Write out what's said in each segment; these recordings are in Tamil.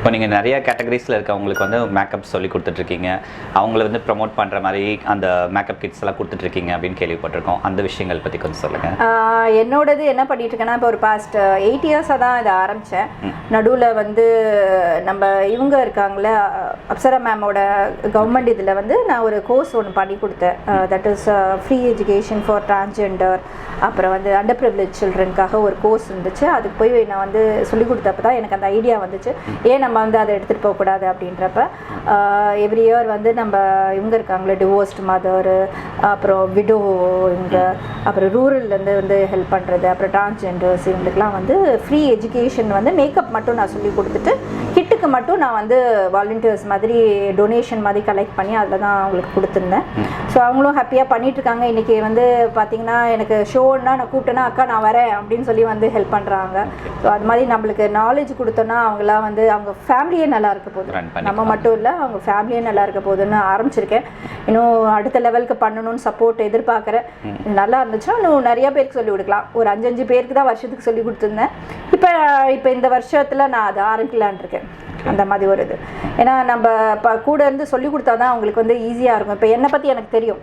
இப்போ நீங்கள் நிறைய கேட்டகரிஸில் இருக்கவங்களுக்கு வந்து மேக்கப் சொல்லி கொடுத்துட்ருக்கீங்க. அவங்கள வந்து ப்ரமோட் பண்ணுற மாதிரி அந்த மேக்கப் கிட்ஸ் எல்லாம் கொடுத்துட்ருக்கீங்க அப்படின்னு கேள்விப்பட்டிருக்கோம். அந்த விஷயங்கள் பற்றி கொஞ்சம் சொல்லுங்கள் என்னோடது என்ன பண்ணிட்டு இருக்கேன்னா இப்போ ஒரு பாஸ்ட் எயிட் இயர்ஸாக தான் இதை ஆரம்பித்தேன் நடுவில் வந்து நம்ம இவங்க இருக்காங்களே அப்சரா மேமோட கவர்மெண்ட் இதில் வந்து நான் ஒரு கோர்ஸ் ஒன்று பண்ணி கொடுத்தேன். That is free education for transgender அப்புறம் வந்து அண்டர் ப்ரிவிலேஜ் சில்ட்ரனுக்காக ஒரு கோர்ஸ் இருந்துச்சு. அதுக்கு போய் நான் வந்து சொல்லி கொடுத்தப்ப தான் எனக்கு அந்த ஐடியா வந்துச்சு. ஏன் நம்ம வந்து அதை எடுத்துகிட்டு போகக்கூடாது அப்படின்றப்ப எவ்ரி இயர் வந்து நம்ம இவங்க இருக்காங்களே டிவோர்ஸ்ட் மதர் அப்புறம் விடோ இவங்க அப்புறம் ரூரல்லேருந்து வந்து ஹெல்ப் பண்ணுறது அப்புறம் டிரான்ஸ்ஜெண்டர்ஸ் இவங்களுக்குலாம் வந்து ஃப்ரீ எஜுகேஷன் வந்து மேக்கப் மட்டும் நான் சொல்லி கொடுத்துட்டு கிட்டுக்கு மட்டும் நான் வந்து வாலண்டியர்ஸ் மாதிரி டொனேஷன் மாதிரி கலெக்ட் பண்ணி அதில் தான் அவங்களுக்கு கொடுத்துருந்தேன். ஸோ அவங்களும் ஹாப்பியாக பண்ணிட்டு இருக்காங்க இன்றைக்கி வந்து பார்த்தீங்கன்னா எனக்கு ஷோன்னா நான் கூப்பிட்டேன்னா அக்கா நான் வரேன் அப்படின்னு சொல்லி வந்து ஹெல்ப் பண்ணுறாங்க ஸோ அது மாதிரி நம்மளுக்கு நாலேஜ் கொடுத்தோன்னா அவங்களாம் வந்து அவங்க ஃபேமிலியே நல்லா இருக்க பண்ணிக்கலாம். நம்ம மட்டும் இல்லை அவங்க ஃபேமிலியே நல்லா இருக்க போகுதுன்னு ஆரம்பிச்சிருக்கேன். இன்னும் அடுத்த லெவலுக்கு பண்ணணும்னு சப்போர்ட் எதிர்பார்க்குறேன். நல்லா இருந்துச்சுன்னா இன்னும் நிறைய பேருக்கு சொல்லி கொடுக்கலாம். ஒரு அஞ்சஞ்சு பேருக்கு தான் வருஷத்துக்கு சொல்லி கொடுத்துருந்தேன். இப்போ இப்போ இந்த வருஷத்தில் நான் அதை ஆரம்பிக்கலான் இருக்கேன். அந்த மாதிரி ஒரு இது ஏன்னா நம்ம இப்போ கூட இருந்து சொல்லி கொடுத்தா தான் அவங்களுக்கு வந்து ஈஸியாக இருக்கும். இப்போ என்னை பற்றி எனக்கு தெரியும்.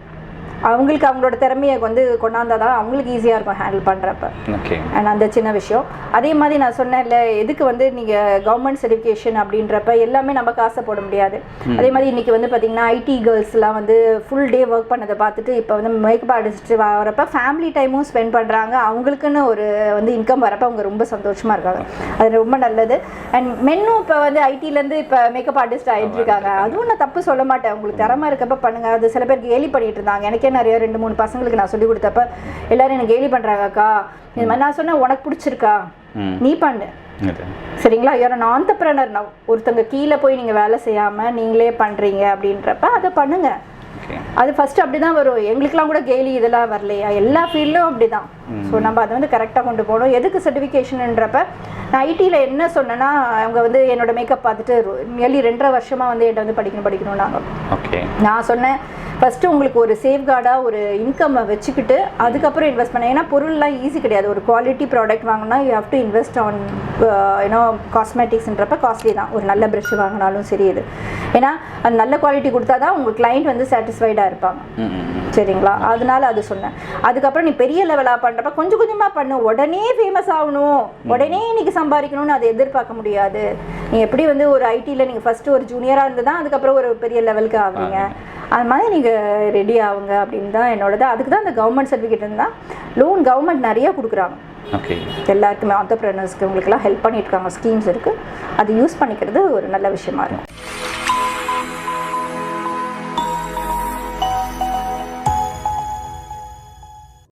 அவங்களுக்கு அவங்களோட திறமையை வந்து கொண்டாந்தா தான் அவங்களுக்கு ஈஸியாக இருக்கும் ஹேண்டில் பண்ணுறப்ப ஓகே அண்ட் அந்த சின்ன விஷயம். அதே மாதிரி நான் சொன்னேன்ல எதுக்கு வந்து நீங்கள் கவர்மெண்ட் சர்டிஃபிகேஷன் அப்படின்றப்ப எல்லாமே நம்ம காசை போட முடியாது. அதே மாதிரி இன்னைக்கு வந்து பார்த்தீங்கன்னா ஐடி கேர்ள்ஸ்லாம் வந்து ஃபுல் டே ஒர்க் பண்ணதை பார்த்துட்டு இப்போ வந்து மேக்கப் ஆர்டிஸ்ட் வரப்ப ஃபேமிலி டைமும் ஸ்பெண்ட் பண்ணுறாங்க அவங்களுக்குன்னு ஒரு வந்து இன்கம் வரப்ப அவங்க ரொம்ப சந்தோஷமாக இருக்காங்க. அது ரொம்ப நல்லது. அண்ட் மென்னும் இப்போ வந்து ஐடிலேருந்து இப்போ மேக்கப் ஆர்டிஸ்ட் ஆகிட்டு இருக்காங்க. அதுவும் நான் தப்பு சொல்ல மாட்டேன். உங்களுக்கு திறமை இருக்கப்ப பண்ணுங்க. அது சில பேர் கேலி பண்ணிட்டு இருந்தாங்க. எனக்கே நிறைய ரெண்டு மூணு பசங்களுக்கு நான் சொல்லி கொடுத்தப்ப எல்லாரும் எனக்கு கேலி பண்ணுறாங்க அக்கா. இது மாதிரி நான் சொன்னேன் உனக்கு பிடிச்சிருக்கா? நீ பண்ணு. சரிங்களா? நான் ஆண்டர்பிரனர் நான் ஒருத்தங்க கீழே போய் நீங்கள் வேலை செய்யாமல் நீங்களே பண்ணுறீங்க அப்படின்றப்ப அதை பண்ணுங்க. அது ஃபர்ஸ்ட் அப்படி தான் வரும். எங்களுக்கெல்லாம் கூட கேலி இதெல்லாம் வரலையா? எல்லா ஃபீல்டும் அப்படி தான் ஸோ நம்ம அதை வந்து கரெக்டாக கொண்டு போகணும். எதுக்கு சர்டிஃபிகேஷன்ன்றப்ப நான் ஐடியில் என்ன சொன்னேன்னா அவங்க வந்து என்னோட மேக்கப் பார்த்துட்டு நியர்லி ரெண்டரை வருஷமாக வந்து என்கிட்ட வந்து படிக்கணும் படிக்கணும் நாங்கள் ஓகே. நான் சொன்னேன் ஃபஸ்ட்டு உங்களுக்கு ஒரு சேஃப்கார்டாக ஒரு இன்கம்மை வச்சுக்கிட்டு அதுக்கப்புறம் இன்வெஸ்ட் பண்ண. ஏன்னா பொருள்லாம் ஈஸி கிடையாது. ஒரு குவாலிட்டி ப்ராடக்ட் வாங்கினா you have to invest on ஏன்னோ காஸ்மெட்டிக்ஸ்ன்றப்ப காஸ்ட்லி தான். ஒரு நல்ல ப்ரஷ் வாங்கினாலும் சரி இது. ஏன்னா அது நல்ல குவாலிட்டி கொடுத்தா தான் உங்கள் கிளைண்ட் வந்து சாட்டிஸ்ஃபைடாக இருப்பாங்க. சரிங்களா? அதனால அது சொன்னேன். அதுக்கப்புறம் நீ பெரிய லெவலாக பண்ணுறப்ப கொஞ்சம் கொஞ்சமாக பண்ணு. உடனே ஃபேமஸ் ஆகணும். உடனே இன்னைக்கு சம்பாதிக்கணும்னு அதை எதிர்பார்க்க முடியாது. நீ எப்படி வந்து ஒரு ஐடியில் நீங்கள் ஃபஸ்ட்டு ஒரு ஜூனியராக இருந்து தான் அதுக்கப்புறம் ஒரு பெரிய லெவலுக்கு ஆவீங்க. அது மாதிரி நீங்கள் ரெடி ஆகுங்க அப்படின்னு தான் என்னோடது. அதுக்கு தான் அந்த கவர்மெண்ட் சர்டிஃபிகேட் இருந்தால் லோன் கவர்மெண்ட் நிறைய கொடுக்குறாங்க. ஓகே எல்லாருக்குமே ஆண்டர்பிரினர்ஸ்க்கு உங்களுக்கெல்லாம் ஹெல்ப் பண்ணிட்டு இருக்காங்க ஸ்கீம்ஸ் இருக்குது அது யூஸ் பண்ணிக்கிறது ஒரு நல்ல விஷயமா இருக்கும்.